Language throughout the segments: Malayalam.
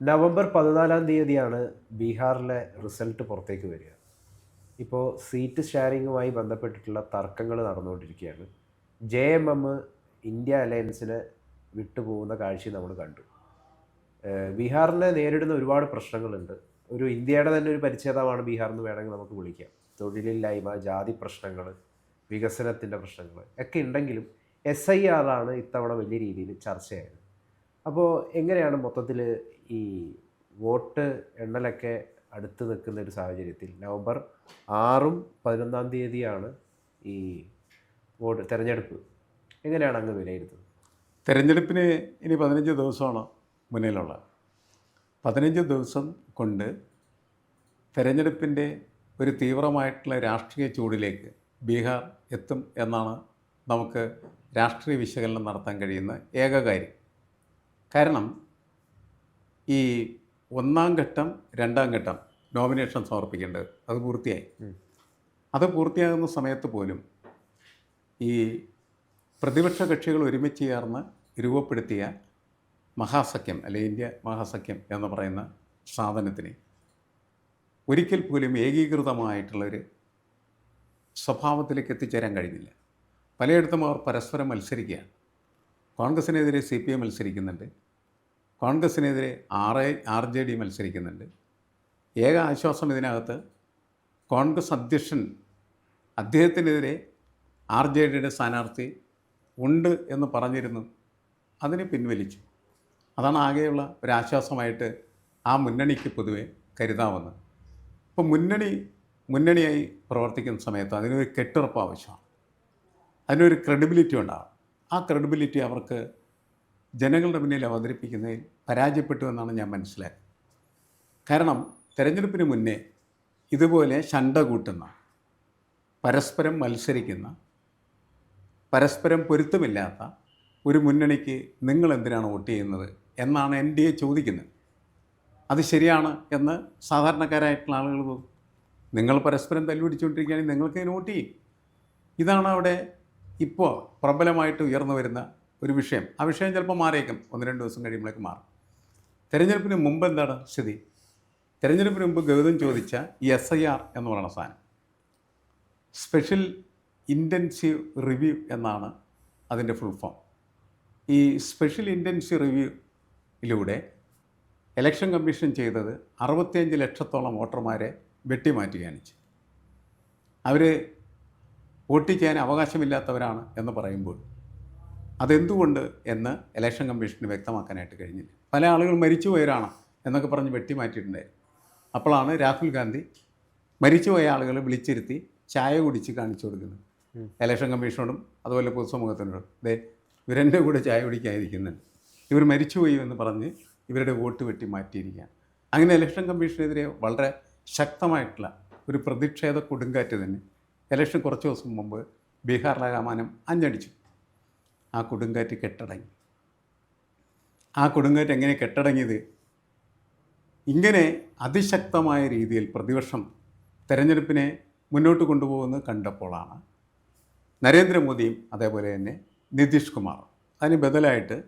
നവംബർ പതിനാലാം തീയതിയാണ് ബീഹാറിലെ റിസൾട്ട് പുറത്തേക്ക് വരിക. ഇപ്പോൾ സീറ്റ് ഷെയറിങ്ങുമായി ബന്ധപ്പെട്ടിട്ടുള്ള തർക്കങ്ങൾ നടന്നുകൊണ്ടിരിക്കുകയാണ്. ജെ എം എം ഇന്ത്യ അലയൻസിനെ വിട്ടുപോകുന്ന കാഴ്ച നമ്മൾ കണ്ടു. ബീഹാറിനെ നേരിടുന്ന ഒരുപാട് പ്രശ്നങ്ങളുണ്ട്. ഒരു ഇന്ത്യയുടെ തന്നെ ഒരു പരിച്ഛേദമാണ് ബീഹാർ എന്ന് വേണമെങ്കിൽ നമുക്ക് വിളിക്കാം. തൊഴിലില്ലായ്മ ജാതി പ്രശ്നങ്ങൾ വികസനത്തിന്റെ പ്രശ്നങ്ങൾ ഒക്കെ ഉണ്ടെങ്കിലും എസ് ഐ ആറാണ് ഇത്തവണ വലിയ രീതിയിൽ ചർച്ചയായത്. അപ്പോൾ എങ്ങനെയാണ് മൊത്തത്തിൽ ഈ വോട്ട് എണ്ണലൊക്കെ അടുത്ത് നിൽക്കുന്ന ഒരു സാഹചര്യത്തിൽ നവംബർ ആറും പതിനൊന്നാം തീയതിയാണ് ഈ വോട്ട് തെരഞ്ഞെടുപ്പ്. എങ്ങനെയാണ് അങ്ങ് വിലയിരുത്തുന്നത്? തെരഞ്ഞെടുപ്പിന് ഇനി പതിനഞ്ച് ദിവസമാണ് മുന്നിലുള്ളത്. പതിനഞ്ച് ദിവസം കൊണ്ട് തെരഞ്ഞെടുപ്പിന്റെ ഒരു തീവ്രമായിട്ടുള്ള രാഷ്ട്രീയ ചൂടിലേക്ക് ബീഹാർ എത്തും എന്നാണ് നമുക്ക് രാഷ്ട്രീയ വിശകലനം നടത്താൻ കഴിയുന്ന ഏക കാര്യം. കാരണം ഈ ഒന്നാം ഘട്ടം രണ്ടാം ഘട്ടം നോമിനേഷൻ സമർപ്പിക്കേണ്ടത് അത് പൂർത്തിയായി. അത് പൂർത്തിയാകുന്ന സമയത്ത് പോലും ഈ പ്രതിപക്ഷ കക്ഷികൾ ഒരുമിച്ച് ചേർന്ന് രൂപപ്പെടുത്തിയ മഹാസഖ്യം അല്ലെ ഇന്ത്യ മഹാസഖ്യം എന്ന് പറയുന്ന സാധനത്തിന് ഒരിക്കൽ പോലും ഏകീകൃതമായിട്ടുള്ളൊരു സ്വഭാവത്തിലേക്ക് എത്തിച്ചേരാൻ കഴിഞ്ഞില്ല. പലയിടത്തും അവർ പരസ്പരം മത്സരിക്കുകയാണ്. കോൺഗ്രസിനെതിരെ സി പി എം മത്സരിക്കുന്നുണ്ട്. കോൺഗ്രസിനെതിരെ R A R J D മത്സരിക്കുന്നുണ്ട്. ഏക ആശ്വാസം ഇതിനകത്ത് കോൺഗ്രസ് അധ്യക്ഷൻ അദ്ദേഹത്തിനെതിരെ ആർ ജെ ഡിയുടെ സ്ഥാനാർത്ഥി ഉണ്ട് എന്ന് പറഞ്ഞിരുന്നു. അതിനെ പിൻവലിച്ചു. അതാണ് ആകെയുള്ള ഒരാശ്വാസമായിട്ട് ആ മുന്നണിക്ക് പൊതുവെ കരുതാവുന്നത്. ഇപ്പോൾ മുന്നണി മുന്നണിയായി പ്രവർത്തിക്കുന്ന സമയത്ത് അതിനൊരു കെട്ടുറപ്പ് ആവശ്യമാണ്. അതിനൊരു ക്രെഡിബിലിറ്റി ഉണ്ടാകും ആ ക്രെഡിബിലിറ്റി അവർക്ക് ജനങ്ങളുടെ മുന്നിൽ അവതരിപ്പിക്കുന്നതിൽ പരാജയപ്പെട്ടു എന്നാണ് ഞാൻ മനസ്സിലാക്കുന്നത്. കാരണം തിരഞ്ഞെടുപ്പിന് മുന്നേ ഇതുപോലെ ശണ്ട കൂട്ടുന്ന പരസ്പരം മത്സരിക്കുന്ന പരസ്പരം പൊരുത്തമില്ലാത്ത ഒരു മുന്നണിക്ക് നിങ്ങൾ എന്തിനാണ് വോട്ട് ചെയ്യുന്നത് എന്നാണ് എൻ ഡി എ ചോദിക്കുന്നത്. അത് ശരിയാണ് എന്ന് സാധാരണക്കാരായിട്ടുള്ള ആളുകൾ പോകും നിങ്ങൾ പരസ്പരം തല്ലുപിടിച്ചുകൊണ്ടിരിക്കുകയാണെങ്കിൽ നിങ്ങൾക്ക് അതിന് വോട്ട് ചെയ്യും. ഇതാണ് അവിടെ ഇപ്പോൾ പ്രബലമായിട്ട് ഉയർന്നു വരുന്ന ഒരു വിഷയം. ആ വിഷയം ചിലപ്പോൾ മാറിയേക്കും. ഒന്ന് രണ്ട് ദിവസം കഴിയുമ്പോഴേക്ക് മാറും. തിരഞ്ഞെടുപ്പിന് മുമ്പ് എന്താണ് സ്ഥിതി? തിരഞ്ഞെടുപ്പിന് മുമ്പ് ഗൗതം ചോദിച്ച എസ് ഐ ആർ എന്ന് പറയുന്ന സാധനം. സ്പെഷ്യൽ ഇന്റൻസീവ് റിവ്യൂ എന്നാണ് അതിന്റെ ഫുൾ ഫോം ഈ സ്പെഷ്യൽ ഇന്റൻസീവ് റിവ്യൂയിലൂടെ ഇലക്ഷൻ കമ്മീഷൻ ചെയ്തത് അറുപത്തിയഞ്ച് ലക്ഷത്തോളം വോട്ടർമാരെ വെട്ടിമാറ്റുകയാണ് ചെയ്തു അവർ വോട്ട് ചെയ്യാൻ അവകാശമില്ലാത്തവരാണ് എന്ന് പറയുമ്പോൾ അതെന്തുകൊണ്ട് എന്ന് ഇലക്ഷൻ കമ്മീഷന് വ്യക്തമാക്കാനായിട്ട് കഴിഞ്ഞില്ല. പല ആളുകൾ മരിച്ചുപോയവരാണ് എന്നൊക്കെ പറഞ്ഞ് വെട്ടിമാറ്റിയിട്ടുണ്ടായിരുന്നു അപ്പോഴാണ് രാഹുൽ ഗാന്ധി മരിച്ചുപോയ ആളുകളെ വിളിച്ചിരുത്തി ചായ കുടിച്ച് കാണിച്ചു കൊടുക്കുന്നത്. ഇലക്ഷൻ കമ്മീഷനോടും അതുപോലെ പൊതുസമൂഹത്തിനോടും. ദേ ഇവരെന്റെ കൂടെ ചായ കുടിക്കാതിരിക്കുന്നുണ്ട് ഇവർ മരിച്ചുപോയി എന്ന് പറഞ്ഞ് ഇവരുടെ വോട്ട് വെട്ടി മാറ്റിയിരിക്കുകയാണ്. അങ്ങനെ ഇലക്ഷൻ കമ്മീഷനെതിരെ വളരെ ശക്തമായിട്ടുള്ള ഒരു പ്രതിഷേധ കൊടുങ്കാറ്റ് തന്നെ. ഇലക്ഷൻ കുറച്ച് ദിവസം മുമ്പ് ബീഹാറിലാകാമാനം അഞ്ഞടിച്ചു. ആ കൊടുങ്കാറ്റ് കെട്ടടങ്ങി. ആ കൊടുങ്കാറ്റ് എങ്ങനെ കെട്ടടങ്ങിയത്? ഇങ്ങനെ അതിശക്തമായ രീതിയിൽ പ്രതിപക്ഷം തെരഞ്ഞെടുപ്പിനെ മുന്നോട്ട് കൊണ്ടുപോകുന്നത് കണ്ടപ്പോഴാണ് നരേന്ദ്രമോദിയും അതേപോലെ തന്നെ നിതീഷ് കുമാർ അതിന് ബദലായിട്ട്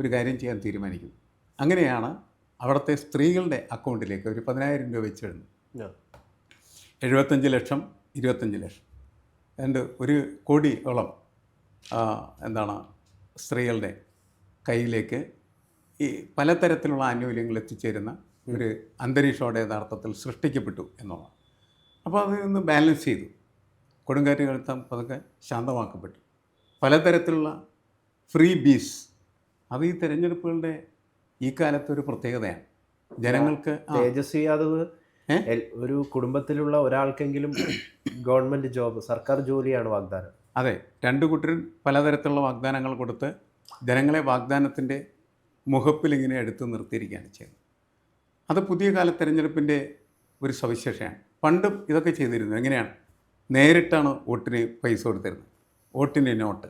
ഒരു കാര്യം ചെയ്യാൻ തീരുമാനിക്കുന്നു. അങ്ങനെയാണ് അവിടുത്തെ സ്ത്രീകളുടെ അക്കൗണ്ടിലേക്ക് ഒരു പതിനായിരം രൂപ വെച്ചിടുന്നു എഴുപത്തഞ്ച് ലക്ഷം ഇരുപത്തഞ്ച് ലക്ഷം. രണ്ട് ഒരു കോടിയോളം എന്താണ് സ്ത്രീകളുടെ കയ്യിലേക്ക് ഈ പലതരത്തിലുള്ള ആനുകൂല്യങ്ങൾ എത്തിച്ചേരുന്ന ഒരു അന്തരീക്ഷോടെ യഥാർത്ഥത്തിൽ സൃഷ്ടിക്കപ്പെട്ടു എന്നുള്ളതാണ്. അപ്പോൾ അതിൽ നിന്ന് ബാലൻസ് ചെയ്തു. കൊടുങ്കാറ്റ് പതുക്കെ ശാന്തമാക്കപ്പെട്ടു. പലതരത്തിലുള്ള ഫ്രീ ബീസ് അത് ഈ തെരഞ്ഞെടുപ്പുകളുടെ ഈ കാലത്തെ ഒരു പ്രത്യേകതയാണ്. ജനങ്ങൾക്ക് തേജസ്വി യാദവ് ഒരു കുടുംബത്തിലുള്ള ഒരാൾക്കെങ്കിലും ഗവൺമെന്റ് ജോബ് സർക്കാർ ജോലിയാണ് വാഗ്ദാനം. അതെ രണ്ടു കൂട്ടരും പലതരത്തിലുള്ള വാഗ്ദാനങ്ങൾ കൊടുത്ത് ജനങ്ങളെ വാഗ്ദാനത്തിന്റെ മുഖപ്പിൽ ഇങ്ങനെ എടുത്തു നിർത്തിയിരിക്കുകയാണ് ചെയ്യുന്നത്. അത് പുതിയ കാല തെരഞ്ഞെടുപ്പിന്റെ ഒരു സവിശേഷയാണ്. പണ്ട് ഇതൊക്കെ ചെയ്തിരുന്നു എങ്ങനെയാണ്? നേരിട്ടാണ് വോട്ടിന് പൈസ കൊടുത്തിരുന്നത്. വോട്ടിന്റെ നോട്ട്.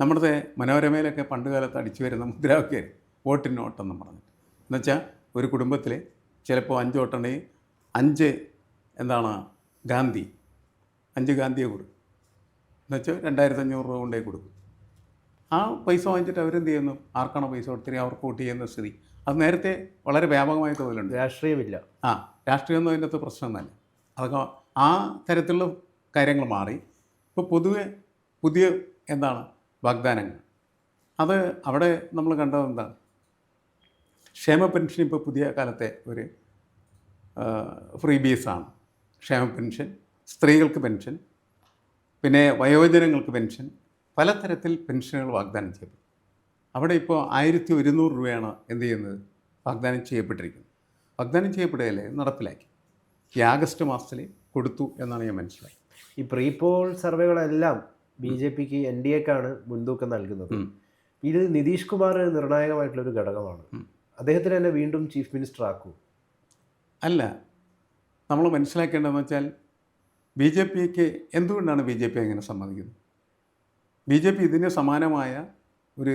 നമ്മുടെ മനോരമയിലൊക്കെ പണ്ട് കാലത്ത് അടിച്ചു വരുന്ന മുദ്രാവാക്യം വോട്ടിന് നോട്ടെന്നും പറഞ്ഞിട്ട്. എന്നുവെച്ചാൽ ഒരു കുടുംബത്തിൽ ചിലപ്പോൾ അഞ്ച് വോട്ടുണ്ടെങ്കിൽ അഞ്ച് എന്താണ് ഗാന്ധി അഞ്ച് ഗാന്ധിയെ കൊടുക്കും എന്നുവെച്ചാൽ രണ്ടായിരത്തി അഞ്ഞൂറ് രൂപ കൊണ്ടേ കൊടുക്കും. ആ പൈസ വാങ്ങിച്ചിട്ട് അവരെന്ത് ചെയ്യുന്നു? ആർക്കാണോ പൈസ കൊടുത്തിരി അവർക്ക് വോട്ട് ചെയ്യുന്ന സ്ഥിതി. അത് നേരത്തെ വളരെ വ്യാപകമായ തോതിലുണ്ട്. രാഷ്ട്രീയമില്ല. ആ രാഷ്ട്രീയമൊന്നും അതിന്റെ അകത്ത് തന്നെ അതൊക്കെ ആ തരത്തിലുള്ള കാര്യങ്ങൾ മാറി. ഇപ്പോൾ പൊതുവെ പുതിയ എന്താണ്? വാഗ്ദാനങ്ങൾ. അത് അവിടെ നമ്മൾ കണ്ടത് എന്താണ്? ക്ഷേമ പെൻഷൻ ഇപ്പോൾ പുതിയ കാലത്തെ ഒരു ഫ്രീ ബീസാണ് ക്ഷേമ പെൻഷൻ സ്ത്രീകൾക്ക് പെൻഷൻ പിന്നെ വയോജനങ്ങൾക്ക് പെൻഷൻ. പലതരത്തിൽ പെൻഷനുകൾ വാഗ്ദാനം ചെയ്തു. അവിടെ ഇപ്പോൾ ആയിരത്തി ഒരുന്നൂറ് രൂപയാണ് എന്ത് ചെയ്യുന്നത്? വാഗ്ദാനം ചെയ്യപ്പെട്ടിരിക്കുന്നത്. വാഗ്ദാനം ചെയ്യപ്പെടുകയല്ലേ നടപ്പിലാക്കി. ഈ ആഗസ്റ്റ് മാസത്തിൽ കൊടുത്തു എന്നാണ് ഞാൻ മനസ്സിലാക്കി ഈ പ്രീ പോൾ സർവേകളെല്ലാം ബി ജെ പിക്ക് എൻ ഡി എക്കാണ് മുൻതൂക്കം നൽകുന്നത്. ഇത് നിതീഷ് കുമാർ നിർണായകമായിട്ടുള്ള ഒരു ഘടകമാണ്. അദ്ദേഹത്തിന് തന്നെ വീണ്ടും ചീഫ് മിനിസ്റ്റർ ആക്കൂ. അല്ല നമ്മൾ മനസ്സിലാക്കേണ്ടതെന്ന് വെച്ചാൽ ബി ജെ പിക്ക് എന്തുകൊണ്ടാണ് ബി ജെ പി അങ്ങനെ സമ്മതിക്കുന്നത്? ബി ജെ പി ഇതിന് സമാനമായ ഒരു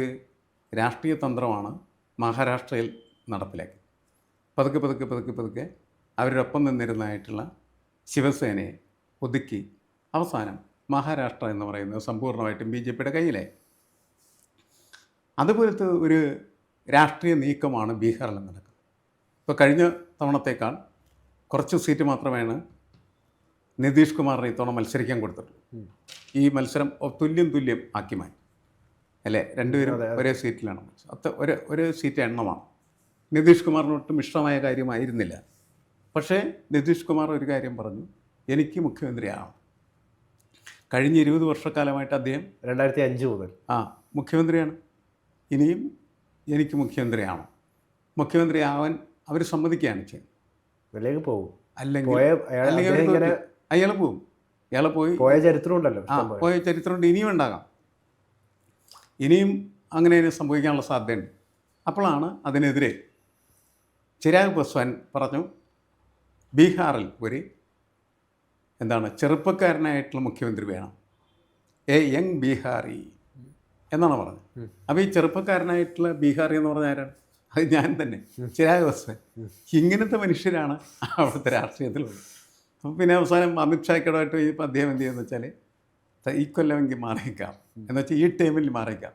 രാഷ്ട്രീയ തന്ത്രമാണ് മഹാരാഷ്ട്രയിൽ നടപ്പിലാക്കി പതുക്കെ പതുക്കെ പതുക്കെ പതുക്കെ അവരോടൊപ്പം നിന്നിരുന്നതായിട്ടുള്ള ശിവസേനയെ ഒതുക്കി അവസാനം മഹാരാഷ്ട്ര എന്ന് പറയുന്നത് സമ്പൂർണമായിട്ടും ബി ജെ പിയുടെ കയ്യിലായി. അതുപോലത്തെ ഒരു രാഷ്ട്രീയ നീക്കമാണ് ബീഹാറിൽ നടക്കുന്നത്. ഇപ്പോൾ കഴിഞ്ഞ തവണത്തേക്കാൾ കുറച്ച് സീറ്റ് മാത്രമാണ് നിതീഷ് കുമാറിന് ഇത്തവണ മത്സരിക്കാൻ കൊടുത്തിട്ടുണ്ട്. ഈ മത്സരം തുല്യം തുല്യം ആക്കി മാറ്റി. അല്ലേ? രണ്ടുപേരും. ഒരേ സീറ്റിലാണ് അത്ര ഒരു ഒരു സീറ്റ് എണ്ണമാണ്. നിതീഷ് കുമാറിനൊട്ടും ഇഷ്ടമായ കാര്യമായിരുന്നില്ല പക്ഷേ നിതീഷ് കുമാർ ഒരു കാര്യം പറഞ്ഞു. എനിക്ക് മുഖ്യമന്ത്രിയാവണം. കഴിഞ്ഞ ഇരുപത് വർഷക്കാലമായിട്ട് അദ്ദേഹം രണ്ടായിരത്തി അഞ്ച് മുതൽ. ആ മുഖ്യമന്ത്രിയാണ്. ഇനിയും എനിക്ക് മുഖ്യമന്ത്രിയാവണം. മുഖ്യമന്ത്രി ആവാൻ അവർ സമ്മതിക്കുകയാണ് ചെയ്യുന്നത്. പോകും. അല്ലെങ്കിൽ പോയ അയാൾ ഇങ്ങനെ അയാൾ പോയി പോയ ചരിത്രം ഉണ്ടല്ലോ ആ. പോയ ചരിത്രമുണ്ട് ഇനിയും ഉണ്ടാകാം. ഇനിയും അങ്ങനെ അതിന് സംഭവിക്കാനുള്ള സാധ്യതയുണ്ട്. അപ്പോഴാണ് അതിനെതിരെ ചിരാഗ് പസ്വാൻ പറഞ്ഞു ബീഹാറിൽ ഒരു എന്താണ് ചെറുപ്പക്കാരനായിട്ടുള്ള മുഖ്യമന്ത്രി വേണം. എ യങ് ബീഹാറി എന്നാണ് പറഞ്ഞത്. അപ്പോൾ ഈ ചെറുപ്പക്കാരനായിട്ടുള്ള ബീഹാറി എന്ന് പറഞ്ഞ ആരാണ്? അത് ഞാൻ തന്നെ. ചിരാഗ് പസ്വാൻ. ഇങ്ങനത്തെ മനുഷ്യരാണ് അവിടുത്തെ രാഷ്ട്രീയത്തിലുള്ളത്. അപ്പോൾ പിന്നെ അവസാനം അമിത്ഷായ്ക്കടമായിട്ട് ഈ അദ്ദേഹം എന്ത് ചെയ്യുന്നത് വെച്ചാൽ ഈ കൊല്ലമെങ്കിൽ മാറിയേക്കാം. എന്ന് വെച്ചാൽ ഈ ടൈമിൽ മാറിയേക്കാം.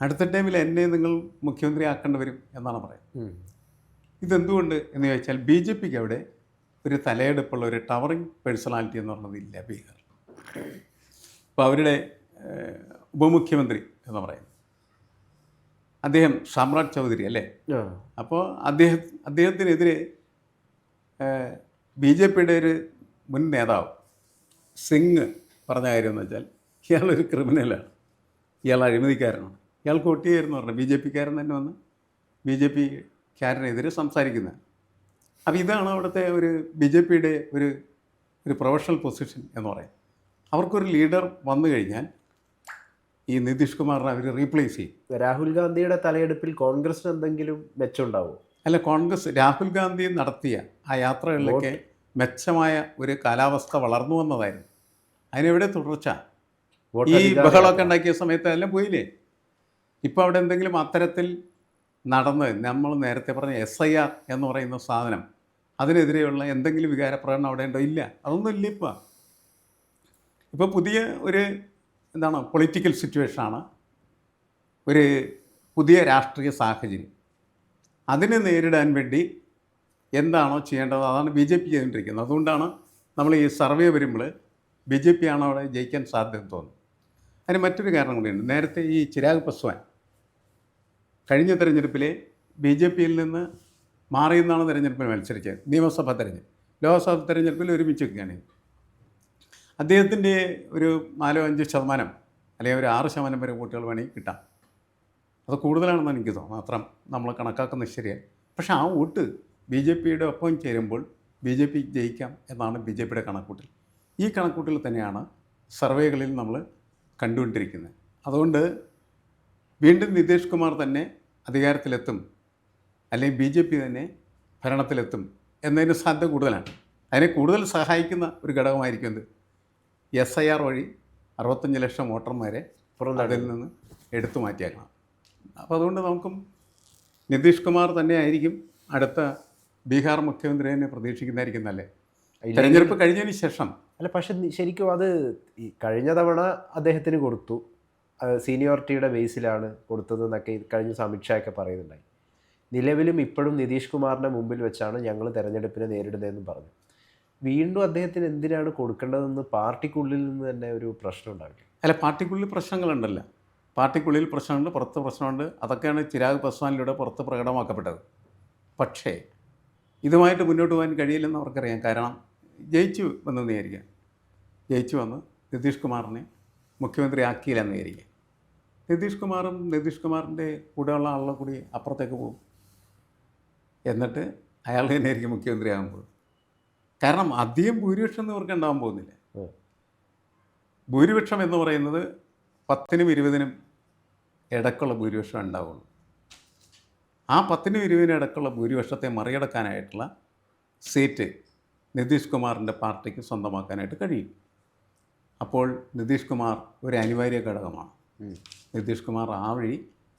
അടുത്ത ടൈമിൽ എന്നെ നിങ്ങൾ മുഖ്യമന്ത്രി ആക്കേണ്ടി വരും എന്നാണ് പറയുന്നത്. ഇതെന്തുകൊണ്ട് എന്ന് ചോദിച്ചാൽ ബി ജെ പിക്ക് അവിടെ ഒരു തലയെടുപ്പുള്ള ഒരു ടവറിങ് പേഴ്സണാലിറ്റി എന്ന് പറഞ്ഞത് ഇല്ല ബീഹാർ അപ്പോൾ അവരുടെ ഉപമുഖ്യമന്ത്രി എന്ന് പറയുന്നത് അദ്ദേഹം സമ്രാട് ചൗധരി അല്ലേ. അപ്പോൾ അദ്ദേഹം അദ്ദേഹത്തിനെതിരെ ബി ജെ പിയുടെ ഒരു മുൻ നേതാവ് സിംഗ് പറഞ്ഞ കാര്യം എന്ന് വെച്ചാൽ ഇയാളൊരു ക്രിമിനലാണ്. ഇയാൾ അഴിമതിക്കാരനാണ്. ഇയാൾ വോട്ട് ചെയ്യായിരുന്നു പറഞ്ഞു ബി ജെ പിക്കാരൻ തന്നെ വന്ന് ബി ജെ പിക്കാരനെതിരെ സംസാരിക്കുന്നത് അപ്പോൾ ഇതാണ് അവിടുത്തെ ഒരു ബി ജെ പിയുടെ ഒരു ഒരു പ്രൊഫഷണൽ പൊസിഷൻ എന്ന് പറയും. അവർക്കൊരു ലീഡർ വന്നു കഴിഞ്ഞാൽ ഈ നിതീഷ് കുമാറിനെ അവർ റീപ്ലേസ് ചെയ്യും. രാഹുൽ ഗാന്ധിയുടെ തലയെടുപ്പിൽ കോൺഗ്രസിന് എന്തെങ്കിലും മെച്ചമുണ്ടാവോ? അല്ല കോൺഗ്രസ് രാഹുൽ ഗാന്ധി നടത്തിയ ആ യാത്രകളിലൊക്കെ മെച്ചമായ ഒരു കാലാവസ്ഥ വളർന്നു വന്നതായിരുന്നു. അതിനെവിടെ തുടർച്ച? ഈ ബഹളമൊക്കെ ഉണ്ടാക്കിയ സമയത്ത് എല്ലാം പോയില്ലേ? ഇപ്പോൾ അവിടെ എന്തെങ്കിലും അത്തരത്തിൽ നടന്ന് നമ്മൾ നേരത്തെ പറഞ്ഞ എസ് ഐ ആർ എന്ന് പറയുന്ന സാധനം അതിനെതിരെയുള്ള എന്തെങ്കിലും വികാരപ്രകടനം അവിടെ ഉണ്ടോ? ഇല്ല. അതൊന്നും ഇല്ല ഇപ്പോൾ ഇപ്പോൾ പുതിയ ഒരു എന്താണ് പൊളിറ്റിക്കൽ സിറ്റുവേഷനാണ് ഒരു പുതിയ രാഷ്ട്രീയ സാഹചര്യം. അതിനെ നേരിടാൻ വേണ്ടി എന്താണോ ചെയ്യേണ്ടത് അതാണ് ബി ജെ പി ചെയ്തുകൊണ്ടിരിക്കുന്നത്. അതുകൊണ്ടാണ് നമ്മൾ ഈ സർവേ വരുമ്പോൾ ബി ജെ പി ആണ് അവിടെ ജയിക്കാൻ സാധ്യത തോന്നുന്നത്. അതിന് മറ്റൊരു കാരണം കൂടിയുണ്ട്. നേരത്തെ ഈ ചിരാഗ് പസ്വാൻ കഴിഞ്ഞ തെരഞ്ഞെടുപ്പിൽ ബി ജെ പിയിൽ നിന്ന് മാറി നിന്നാണ് തെരഞ്ഞെടുപ്പിൽ മത്സരിച്ചത്. നിയമസഭാ തെരഞ്ഞെടുപ്പ്. ലോക്സഭാ തെരഞ്ഞെടുപ്പിൽ ഒരുമിച്ച് ചെയ്തത്. അദ്ദേഹത്തിന്റെ ഒരു നാലോ അഞ്ച് ശതമാനം അല്ലെങ്കിൽ ഒരു ആറ് ശതമാനം വരെ വോട്ടുകൾ വേണമെങ്കിൽ കിട്ടാം. അത് കൂടുതലാണെന്ന് എനിക്ക് തോന്നുന്നു. മാത്രം നമ്മൾ കണക്കാക്കുന്നത് ശരിയാണ് പക്ഷെ ആ വോട്ട് ബി ജെ പിയുടെ ഒപ്പം ചേരുമ്പോൾ ബി ജെ പി ജയിക്കാം എന്നാണ് ബി ജെ പിയുടെ കണക്കൂട്ടൽ. ഈ കണക്കൂട്ടൽ തന്നെയാണ് സർവേകളിൽ നമ്മൾ കണ്ടുകൊണ്ടിരിക്കുന്നത്. അതുകൊണ്ട് വീണ്ടും നിതീഷ് കുമാർ തന്നെ അധികാരത്തിലെത്തും അല്ലെങ്കിൽ ബി ജെ പി തന്നെ ഭരണത്തിലെത്തും എന്നതിന് സാധ്യത കൂടുതലാണ്. അതിനെ കൂടുതൽ സഹായിക്കുന്ന ഒരു ഘടകമായിരിക്കും എന്ത്? എസ് ഐ ആർ വഴി അറുപത്തഞ്ച് ലക്ഷം വോട്ടർമാരെ അതിൽ നിന്ന് എടുത്തു മാറ്റിയേക്കണം. അപ്പോൾ അതുകൊണ്ട് നമുക്കും നിതീഷ് കുമാർ തന്നെ ആയിരിക്കും അടുത്ത ബീഹാർ മുഖ്യമന്ത്രി തന്നെ പ്രതീക്ഷിക്കുന്നതായിരിക്കും നല്ലേ? തെരഞ്ഞെടുപ്പ് കഴിഞ്ഞതിന് ശേഷം. അല്ല പക്ഷേ ശരിക്കും അത് ഈ കഴിഞ്ഞ തവണ അദ്ദേഹത്തിന് കൊടുത്തു. സീനിയോറിറ്റിയുടെ ബേസിലാണ് കൊടുത്തതെന്നൊക്കെ കഴിഞ്ഞ സമീക്ഷയൊക്കെ പറയുന്നുണ്ടായി. നിലവിലും ഇപ്പോഴും നിതീഷ് കുമാറിന്റെ മുമ്പിൽ വെച്ചാണ് ഞങ്ങൾ തെരഞ്ഞെടുപ്പിനെ നേരിടുന്നതെന്നും പറഞ്ഞു. വീണ്ടും അദ്ദേഹത്തിന് എന്തിനാണ് കൊടുക്കേണ്ടതെന്ന് പാർട്ടിക്കുള്ളിൽ നിന്ന് തന്നെ ഒരു പ്രശ്നം ഉണ്ടാവില്ല. അല്ല പാർട്ടിക്കുള്ളിൽ പ്രശ്നങ്ങളുണ്ടല്ലോ. പാർട്ടിക്കുള്ളിൽ പ്രശ്നമുണ്ട് പുറത്ത് പ്രശ്നമുണ്ട്. അതൊക്കെയാണ് ചിരാഗ് പസ്വാനിലൂടെ പുറത്ത് പ്രകടമാക്കപ്പെട്ടത്. പക്ഷേ ഇതുമായിട്ട് മുന്നോട്ട് പോകാൻ കഴിയില്ലെന്ന് അവർക്കറിയാം. കാരണം ജയിച്ചു വന്നു വിചാരിക്കാം ജയിച്ചു വന്ന് നിതീഷ് കുമാറിനെ മുഖ്യമന്ത്രി ആക്കിയില്ലെന്ന് വിചാരിക്കാം നിതീഷ് കുമാറും നിതീഷ് കുമാറിന്റെ കൂടെയുള്ള ആളുടെ കൂടി അപ്പുറത്തേക്ക് പോകും. എന്നിട്ട് അയാൾ തന്നെ ആയിരിക്കും മുഖ്യമന്ത്രി ആകുമ്പോൾ കാരണം അധികം ഭൂരിപക്ഷം എന്ന് ഇവർക്ക് ഉണ്ടാകാൻ പോകുന്നില്ല. ഭൂരിപക്ഷം എന്ന് പറയുന്നത് പത്തിനും ഇരുപതിനും ഇടക്കുള്ള ഭൂരിപക്ഷം ഉണ്ടാവുള്ളൂ. ആ പത്തിനും ഇരുപതിനും ഇടക്കുള്ള ഭൂരിപക്ഷത്തെ മറികടക്കാനായിട്ടുള്ള സീറ്റ് നിതീഷ് കുമാറിന്റെ പാർട്ടിക്ക് സ്വന്തമാക്കാനായിട്ട് കഴിയും. അപ്പോൾ നിതീഷ് കുമാർ ഒരു അനിവാര്യ ഘടകമാണ്. നിതീഷ് കുമാർ ആ വഴി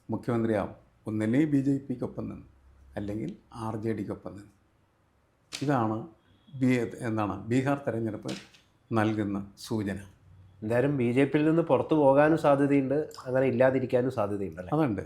മുഖ്യമന്ത്രിയാവും. ഒന്നല്ലേ ബി ജെ പിക്കൊപ്പം നിന്ന് അല്ലെങ്കിൽ ആർ ജെ ഡിക്കൊപ്പം നിന്ന്. ഇതാണ് ബി എന്താണ് ബീഹാർ തെരഞ്ഞെടുപ്പ് നൽകുന്ന സൂചന. എന്തായാലും ബി ജെ പിയിൽ നിന്ന് പുറത്തു പോകാനും സാധ്യതയുണ്ട്. അങ്ങനെ ഇല്ലാതിരിക്കാനും സാധ്യതയുണ്ട് അതുണ്ട്.